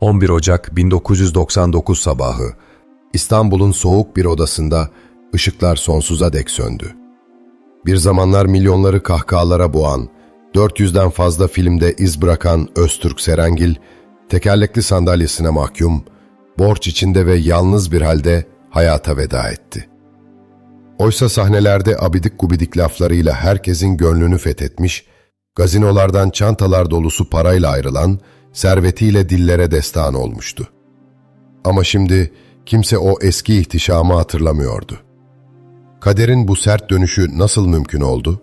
11 Ocak 1999 sabahı İstanbul'un soğuk bir odasında ışıklar sonsuza dek söndü. Bir zamanlar milyonları kahkahalara boğan, 400'den fazla filmde iz bırakan Öztürk Serengil, tekerlekli sandalyesine mahkum, borç içinde ve yalnız bir halde hayata veda etti. Oysa sahnelerde abidik gubidik laflarıyla herkesin gönlünü fethetmiş, gazinolardan çantalar dolusu parayla ayrılan, servetiyle dillere destan olmuştu. Ama şimdi kimse o eski ihtişamı hatırlamıyordu. Kaderin bu sert dönüşü nasıl mümkün oldu?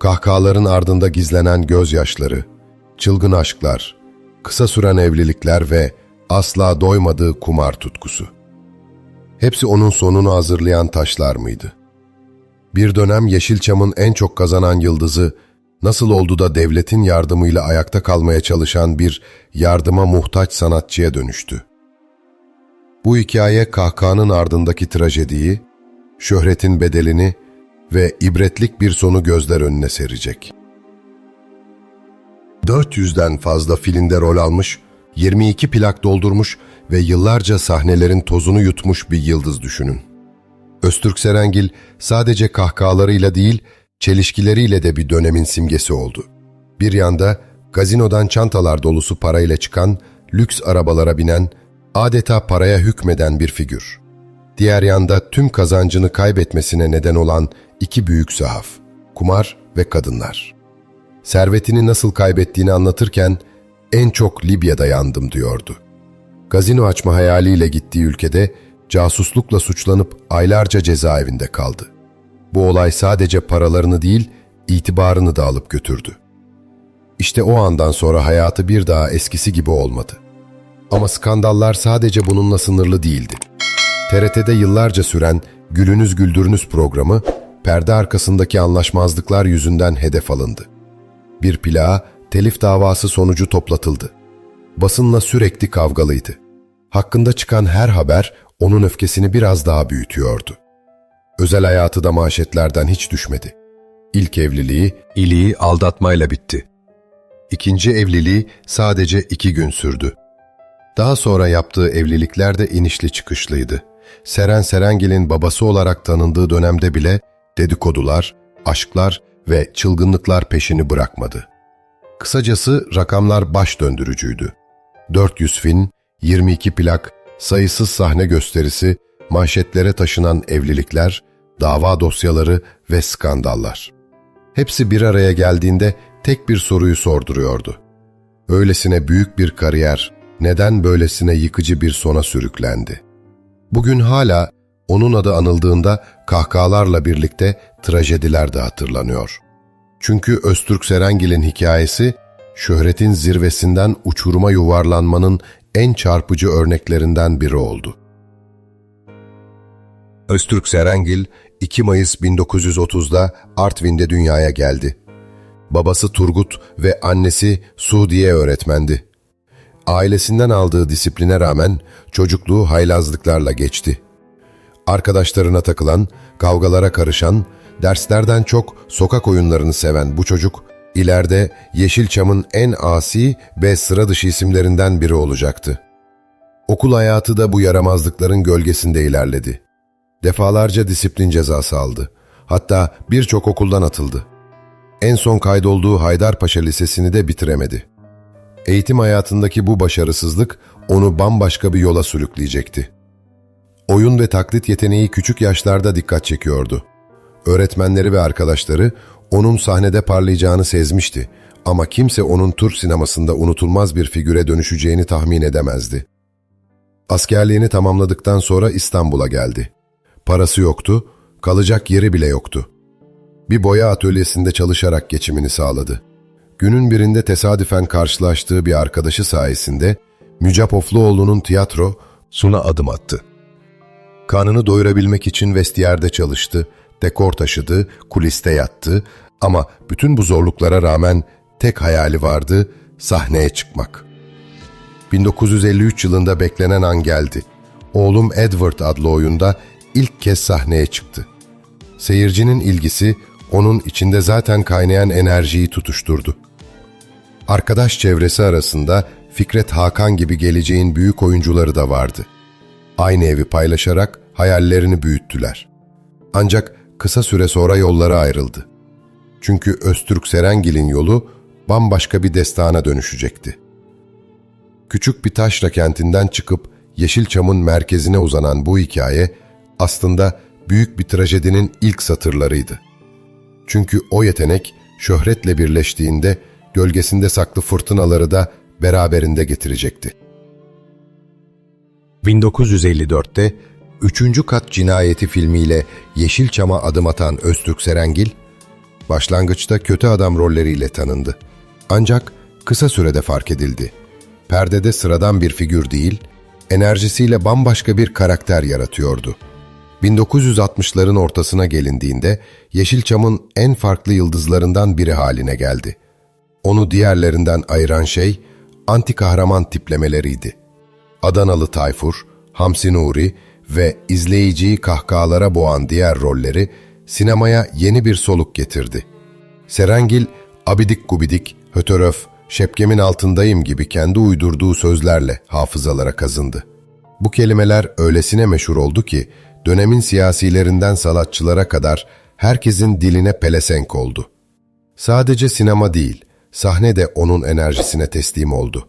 Kahkahaların ardında gizlenen gözyaşları, çılgın aşklar, kısa süren evlilikler ve asla doymadığı kumar tutkusu. Hepsi onun sonunu hazırlayan taşlar mıydı? Bir dönem Yeşilçam'ın en çok kazanan yıldızı, nasıl oldu da devletin yardımıyla ayakta kalmaya çalışan bir yardıma muhtaç sanatçıya dönüştü? Bu hikaye kahkahanın ardındaki trajediyi, şöhretin bedelini ve ibretlik bir sonu gözler önüne serecek. 400'den fazla filmde rol almış, 22 plak doldurmuş ve yıllarca sahnelerin tozunu yutmuş bir yıldız düşünün. Öztürk Serengil sadece kahkahalarıyla değil, çelişkileriyle de bir dönemin simgesi oldu. Bir yanda gazinodan çantalar dolusu parayla çıkan, lüks arabalara binen, adeta paraya hükmeden bir figür. Diğer yanda tüm kazancını kaybetmesine neden olan iki büyük sahaf, kumar ve kadınlar. Servetini nasıl kaybettiğini anlatırken en çok Libya'da yandım diyordu. Gazino açma hayaliyle gittiği ülkede casuslukla suçlanıp aylarca cezaevinde kaldı. Bu olay sadece paralarını değil, itibarını da alıp götürdü. İşte o andan sonra hayatı bir daha eskisi gibi olmadı. Ama skandallar sadece bununla sınırlı değildi. TRT'de yıllarca süren Gülünüz Güldürünüz programı, perde arkasındaki anlaşmazlıklar yüzünden hedef alındı. Bir plağa telif davası sonucu toplatıldı. Basınla sürekli kavgalıydı. Hakkında çıkan her haber onun öfkesini biraz daha büyütüyordu. Özel hayatı da manşetlerden hiç düşmedi. İlk evliliği, iliği aldatmayla bitti. İkinci evliliği sadece iki gün sürdü. Daha sonra yaptığı evlilikler de inişli çıkışlıydı. Seren Serengil'in babası olarak tanındığı dönemde bile dedikodular, aşklar ve çılgınlıklar peşini bırakmadı. Kısacası rakamlar baş döndürücüydü. 400 film, 22 plak, sayısız sahne gösterisi, manşetlere taşınan evlilikler, dava dosyaları ve skandallar. Hepsi bir araya geldiğinde tek bir soruyu sorduruyordu. Öylesine büyük bir kariyer neden böylesine yıkıcı bir sona sürüklendi? Bugün hala onun adı anıldığında kahkahalarla birlikte trajediler de hatırlanıyor. Çünkü Öztürk Serengil'in hikayesi, şöhretin zirvesinden uçuruma yuvarlanmanın en çarpıcı örneklerinden biri oldu. Öztürk Serengil 2 Mayıs 1930'da Artvin'de dünyaya geldi. Babası Turgut ve annesi Sudiye öğretmendi. Ailesinden aldığı disipline rağmen çocukluğu haylazlıklarla geçti. Arkadaşlarına takılan, kavgalara karışan, derslerden çok sokak oyunlarını seven bu çocuk, ileride Yeşilçam'ın en asi ve sıra dışı isimlerinden biri olacaktı. Okul hayatı da bu yaramazlıkların gölgesinde ilerledi. Defalarca disiplin cezası aldı. Hatta birçok okuldan atıldı. En son kaydolduğu Haydarpaşa Lisesi'ni de bitiremedi. Eğitim hayatındaki bu başarısızlık onu bambaşka bir yola sürükleyecekti. Oyun ve taklit yeteneği küçük yaşlarda dikkat çekiyordu. Öğretmenleri ve arkadaşları onun sahnede parlayacağını sezmişti ama kimse onun Türk sinemasında unutulmaz bir figüre dönüşeceğini tahmin edemezdi. Askerliğini tamamladıktan sonra İstanbul'a geldi. Parası yoktu, kalacak yeri bile yoktu. Bir boya atölyesinde çalışarak geçimini sağladı. Günün birinde tesadüfen karşılaştığı bir arkadaşı sayesinde Mücap Ofluoğlu'nun tiyatro Suna adım attı. Karnını doyurabilmek için vestiyerde çalıştı, dekor taşıdı, kuliste yattı ama bütün bu zorluklara rağmen tek hayali vardı, sahneye çıkmak. 1953 yılında beklenen an geldi. Oğlum Edward adlı oyunda ilk kez sahneye çıktı. Seyircinin ilgisi onun içinde zaten kaynayan enerjiyi tutuşturdu. Arkadaş çevresi arasında Fikret Hakan gibi geleceğin büyük oyuncuları da vardı. Aynı evi paylaşarak hayallerini büyüttüler. Ancak kısa süre sonra yolları ayrıldı. Çünkü Öztürk Serengil'in yolu bambaşka bir destana dönüşecekti. Küçük bir taşra kentinden çıkıp Yeşilçam'ın merkezine uzanan bu hikaye aslında büyük bir trajedinin ilk satırlarıydı. Çünkü o yetenek şöhretle birleştiğinde gölgesinde saklı fırtınaları da beraberinde getirecekti. 1954'te Üçüncü Kat Cinayeti filmiyle Yeşilçam'a adım atan Öztürk Serengil, başlangıçta kötü adam rolleriyle tanındı. Ancak kısa sürede fark edildi. Perdede sıradan bir figür değil, enerjisiyle bambaşka bir karakter yaratıyordu. 1960'ların ortasına gelindiğinde Yeşilçam'ın en farklı yıldızlarından biri haline geldi. Onu diğerlerinden ayıran şey anti kahraman tiplemeleriydi. Adanalı Tayfur, Hamsi Nuri ve izleyiciyi kahkahalara boğan diğer rolleri sinemaya yeni bir soluk getirdi. Serengil, abidik gubidik, hötöröf, şepkemin altındayım gibi kendi uydurduğu sözlerle hafızalara kazındı. Bu kelimeler öylesine meşhur oldu ki dönemin siyasilerinden sanatçılara kadar herkesin diline pelesenk oldu. Sadece sinema değil, sahne de onun enerjisine teslim oldu.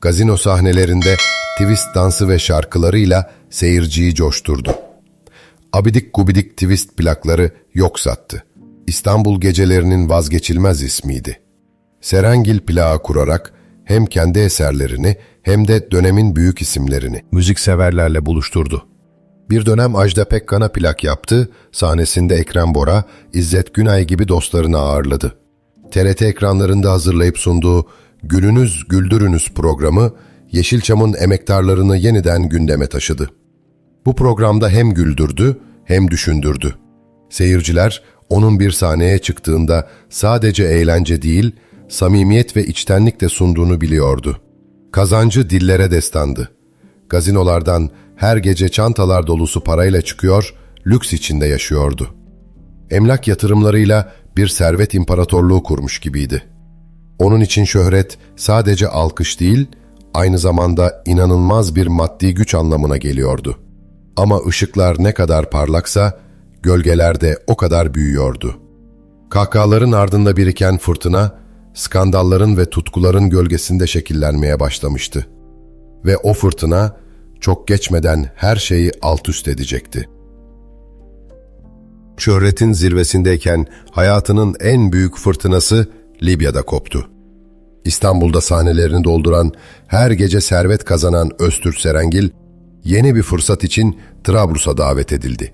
Gazino sahnelerinde twist dansı ve şarkılarıyla seyirciyi coşturdu. Abidik gubidik twist plakları yok sattı. İstanbul gecelerinin vazgeçilmez ismiydi. Serengil plağı kurarak hem kendi eserlerini hem de dönemin büyük isimlerini müzikseverlerle buluşturdu. Bir dönem Ajda Pekkan'a plak yaptı, sahnesinde Ekrem Bora, İzzet Günay gibi dostlarını ağırladı. TRT ekranlarında hazırlayıp sunduğu Gülünüz Güldürünüz programı Yeşilçam'ın emektarlarını yeniden gündeme taşıdı. Bu programda hem güldürdü hem düşündürdü. Seyirciler onun bir sahneye çıktığında sadece eğlence değil, samimiyet ve içtenlik de sunduğunu biliyordu. Kazancı dillere destandı. Gazinolardan her gece çantalar dolusu parayla çıkıyor, lüks içinde yaşıyordu. Emlak yatırımlarıyla bir servet imparatorluğu kurmuş gibiydi. Onun için şöhret sadece alkış değil, aynı zamanda inanılmaz bir maddi güç anlamına geliyordu. Ama ışıklar ne kadar parlaksa, gölgeler de o kadar büyüyordu. Kahkahaların ardında biriken fırtına, skandalların ve tutkuların gölgesinde şekillenmeye başlamıştı. Ve o fırtına çok geçmeden her şeyi alt üst edecekti. Şöhretin zirvesindeyken hayatının en büyük fırtınası Libya'da koptu. İstanbul'da sahnelerini dolduran, her gece servet kazanan Öztürk Serengil, yeni bir fırsat için Trablus'a davet edildi.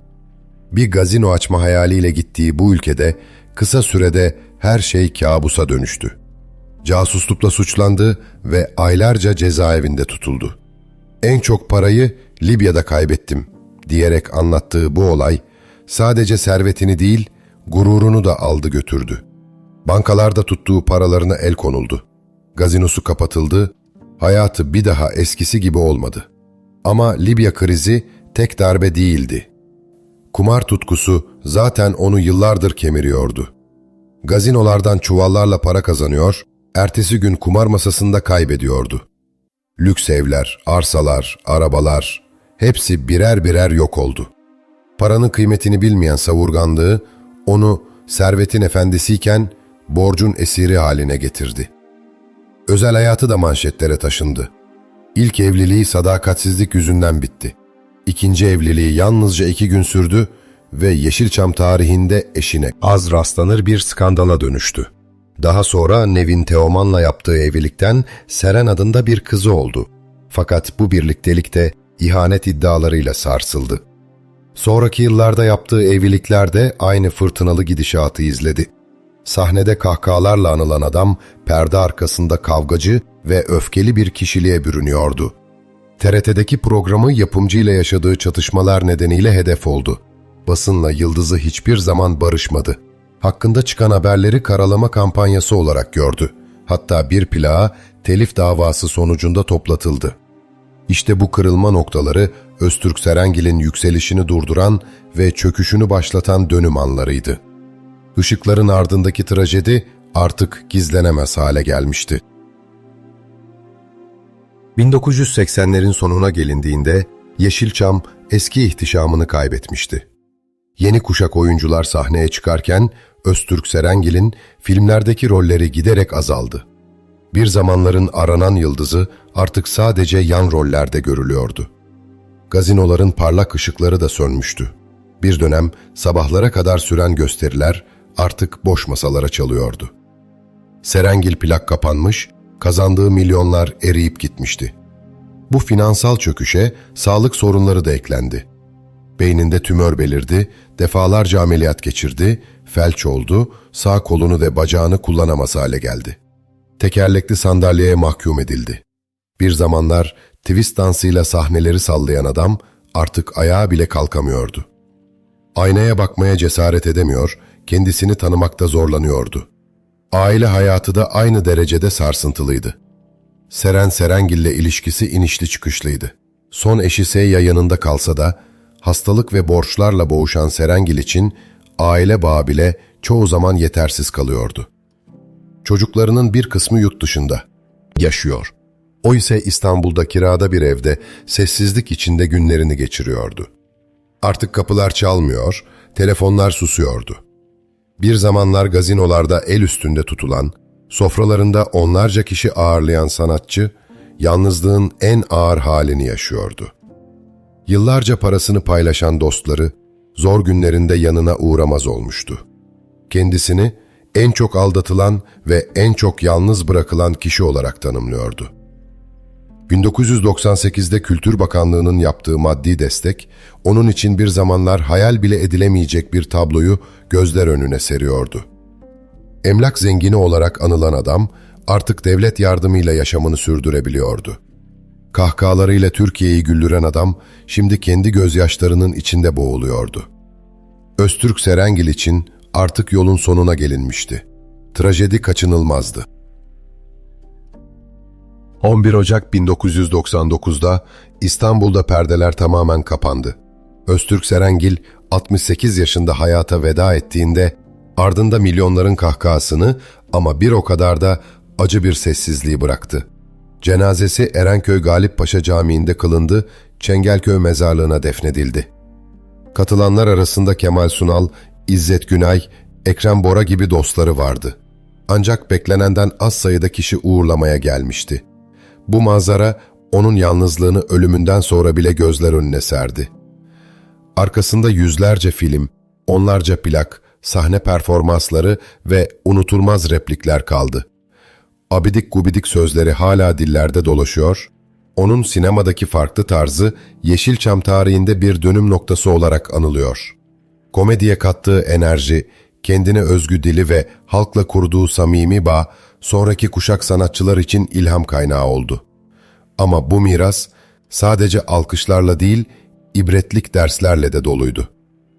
Bir gazino açma hayaliyle gittiği bu ülkede kısa sürede her şey kabusa dönüştü. Casuslukla suçlandı ve aylarca cezaevinde tutuldu. En çok parayı Libya'da kaybettim diyerek anlattığı bu olay sadece servetini değil gururunu da aldı götürdü. Bankalarda tuttuğu paralarına el konuldu. Gazinosu kapatıldı, hayatı bir daha eskisi gibi olmadı. Ama Libya krizi tek darbe değildi. Kumar tutkusu zaten onu yıllardır kemiriyordu. Gazinolardan çuvallarla para kazanıyor, ertesi gün kumar masasında kaybediyordu. Lüks evler, arsalar, arabalar hepsi birer birer yok oldu. Paranın kıymetini bilmeyen savurganlığı onu servetin efendisiyken borcun esiri haline getirdi. Özel hayatı da manşetlere taşındı. İlk evliliği sadakatsizlik yüzünden bitti. İkinci evliliği yalnızca iki gün sürdü ve Yeşilçam tarihinde eşine az rastlanır bir skandala dönüştü. Daha sonra Nevin Teoman'la yaptığı evlilikten Seren adında bir kızı oldu. Fakat bu birliktelik de ihanet iddialarıyla sarsıldı. Sonraki yıllarda yaptığı evlilikler de aynı fırtınalı gidişatı izledi. Sahnede kahkahalarla anılan adam, perde arkasında kavgacı ve öfkeli bir kişiliğe bürünüyordu. TRT'deki programı yapımcıyla yaşadığı çatışmalar nedeniyle hedef oldu. Basınla yıldızı hiçbir zaman barışmadı. Hakkında çıkan haberleri karalama kampanyası olarak gördü. Hatta bir plağa telif davası sonucunda toplatıldı. İşte bu kırılma noktaları Öztürk Serengil'in yükselişini durduran ve çöküşünü başlatan dönüm anlarıydı. Işıkların ardındaki trajedi artık gizlenemez hale gelmişti. 1980'lerin sonuna gelindiğinde Yeşilçam eski ihtişamını kaybetmişti. Yeni kuşak oyuncular sahneye çıkarken Öztürk Serengil'in filmlerdeki rolleri giderek azaldı. Bir zamanların aranan yıldızı artık sadece yan rollerde görülüyordu. Gazinoların parlak ışıkları da sönmüştü. Bir dönem sabahlara kadar süren gösteriler artık boş masalara çalıyordu. Serengil plak kapanmış, kazandığı milyonlar eriyip gitmişti. Bu finansal çöküşe sağlık sorunları da eklendi. Beyninde tümör belirdi, defalarca ameliyat geçirdi, felç oldu, sağ kolunu ve bacağını kullanamaz hale geldi. Tekerlekli sandalyeye mahkum edildi. Bir zamanlar twist dansıyla sahneleri sallayan adam artık ayağa bile kalkamıyordu. Aynaya bakmaya cesaret edemiyor, kendisini tanımakta zorlanıyordu. Aile hayatı da aynı derecede sarsıntılıydı. Seren Serengil'le ilişkisi inişli çıkışlıydı. Son eşi Seyya yanında kalsa da hastalık ve borçlarla boğuşan Serengil için aile bağı bile çoğu zaman yetersiz kalıyordu. Çocuklarının bir kısmı yurt dışında yaşıyor. O ise İstanbul'da kirada bir evde sessizlik içinde günlerini geçiriyordu. Artık kapılar çalmıyor, telefonlar susuyordu. Bir zamanlar gazinolarda el üstünde tutulan, sofralarında onlarca kişi ağırlayan sanatçı, yalnızlığın en ağır halini yaşıyordu. Yıllarca parasını paylaşan dostları, zor günlerinde yanına uğramaz olmuştu. Kendisini en çok aldatılan ve en çok yalnız bırakılan kişi olarak tanımlıyordu. 1998'de Kültür Bakanlığı'nın yaptığı maddi destek, onun için bir zamanlar hayal bile edilemeyecek bir tabloyu gözler önüne seriyordu. Emlak zengini olarak anılan adam, artık devlet yardımıyla yaşamını sürdürebiliyordu. Kahkahalarıyla Türkiye'yi güldüren adam, şimdi kendi gözyaşlarının içinde boğuluyordu. Öztürk Serengil için artık yolun sonuna gelinmişti. Trajedi kaçınılmazdı. 11 Ocak 1999'da İstanbul'da perdeler tamamen kapandı. Öztürk Serengil 68 yaşında hayata veda ettiğinde ardında milyonların kahkahasını ama bir o kadar da acı bir sessizliği bıraktı. Cenazesi Erenköy Galip Paşa Camii'nde kılındı, Çengelköy mezarlığına defnedildi. Katılanlar arasında Kemal Sunal, İzzet Günay, Ekrem Bora gibi dostları vardı. Ancak beklenenden az sayıda kişi uğurlamaya gelmişti. Bu manzara onun yalnızlığını ölümünden sonra bile gözler önüne serdi. Arkasında yüzlerce film, onlarca plak, sahne performansları ve unutulmaz replikler kaldı. Abidik gubidik sözleri hala dillerde dolaşıyor, onun sinemadaki farklı tarzı Yeşilçam tarihinde bir dönüm noktası olarak anılıyor. Komediye kattığı enerji, kendine özgü dili ve halkla kurduğu samimi bağ, sonraki kuşak sanatçılar için ilham kaynağı oldu. Ama bu miras sadece alkışlarla değil, ibretlik derslerle de doluydu.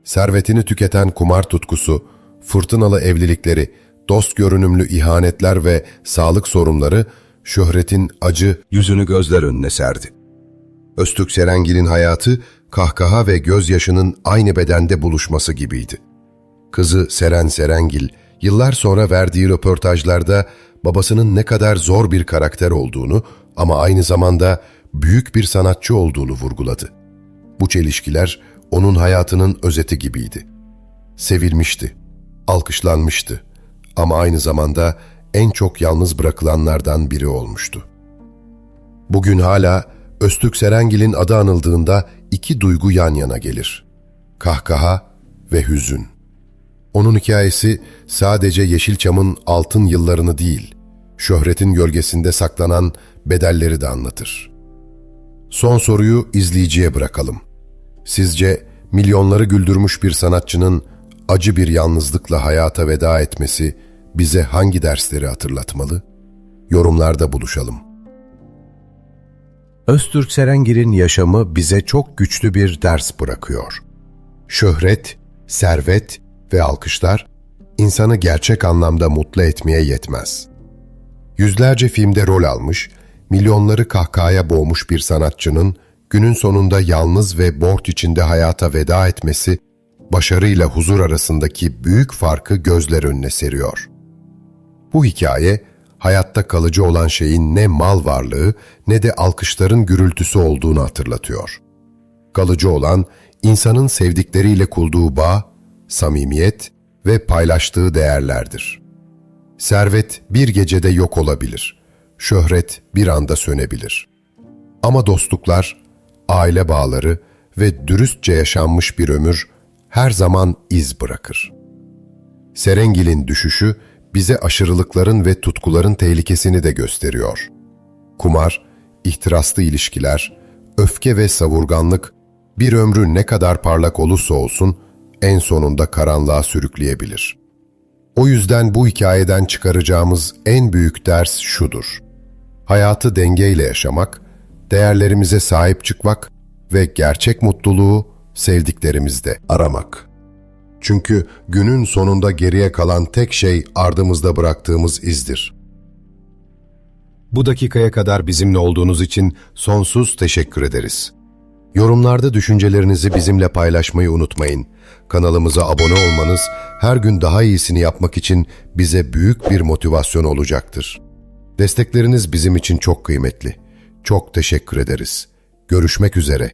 Servetini tüketen kumar tutkusu, fırtınalı evlilikleri, dost görünümlü ihanetler ve sağlık sorunları şöhretin acı yüzünü gözler önüne serdi. Öztürk Serengil'in hayatı kahkaha ve gözyaşının aynı bedende buluşması gibiydi. Kızı Seren Serengil yıllar sonra verdiği röportajlarda babasının ne kadar zor bir karakter olduğunu ama aynı zamanda büyük bir sanatçı olduğunu vurguladı. Bu çelişkiler onun hayatının özeti gibiydi. Sevilmişti, alkışlanmıştı ama aynı zamanda en çok yalnız bırakılanlardan biri olmuştu. Bugün hala Öztürk Serengil'in adı anıldığında iki duygu yan yana gelir. Kahkaha ve hüzün. Onun hikayesi sadece Yeşilçam'ın altın yıllarını değil, şöhretin gölgesinde saklanan bedelleri de anlatır. Son soruyu izleyiciye bırakalım. Sizce milyonları güldürmüş bir sanatçının acı bir yalnızlıkla hayata veda etmesi bize hangi dersleri hatırlatmalı? Yorumlarda buluşalım. Öztürk Serengil'in yaşamı bize çok güçlü bir ders bırakıyor. Şöhret, servet ve alkışlar insanı gerçek anlamda mutlu etmeye yetmez. Yüzlerce filmde rol almış, milyonları kahkahaya boğmuş bir sanatçının günün sonunda yalnız ve borç içinde hayata veda etmesi, başarıyla huzur arasındaki büyük farkı gözler önüne seriyor. Bu hikaye, hayatta kalıcı olan şeyin ne mal varlığı ne de alkışların gürültüsü olduğunu hatırlatıyor. Kalıcı olan, insanın sevdikleriyle kurduğu bağ, samimiyet ve paylaştığı değerlerdir. Servet bir gecede yok olabilir. Şöhret bir anda sönebilir. Ama dostluklar, aile bağları ve dürüstçe yaşanmış bir ömür her zaman iz bırakır. Serengil'in düşüşü bize aşırılıkların ve tutkuların tehlikesini de gösteriyor. Kumar, ihtiraslı ilişkiler, öfke ve savurganlık bir ömrü ne kadar parlak olursa olsun en sonunda karanlığa sürükleyebilir. O yüzden bu hikayeden çıkaracağımız en büyük ders şudur. Hayatı dengeyle yaşamak, değerlerimize sahip çıkmak ve gerçek mutluluğu sevdiklerimizde aramak. Çünkü günün sonunda geriye kalan tek şey ardımızda bıraktığımız izdir. Bu dakikaya kadar bizimle olduğunuz için sonsuz teşekkür ederiz. Yorumlarda düşüncelerinizi bizimle paylaşmayı unutmayın. Kanalımıza abone olmanız her gün daha iyisini yapmak için bize büyük bir motivasyon olacaktır. Destekleriniz bizim için çok kıymetli. Çok teşekkür ederiz. Görüşmek üzere.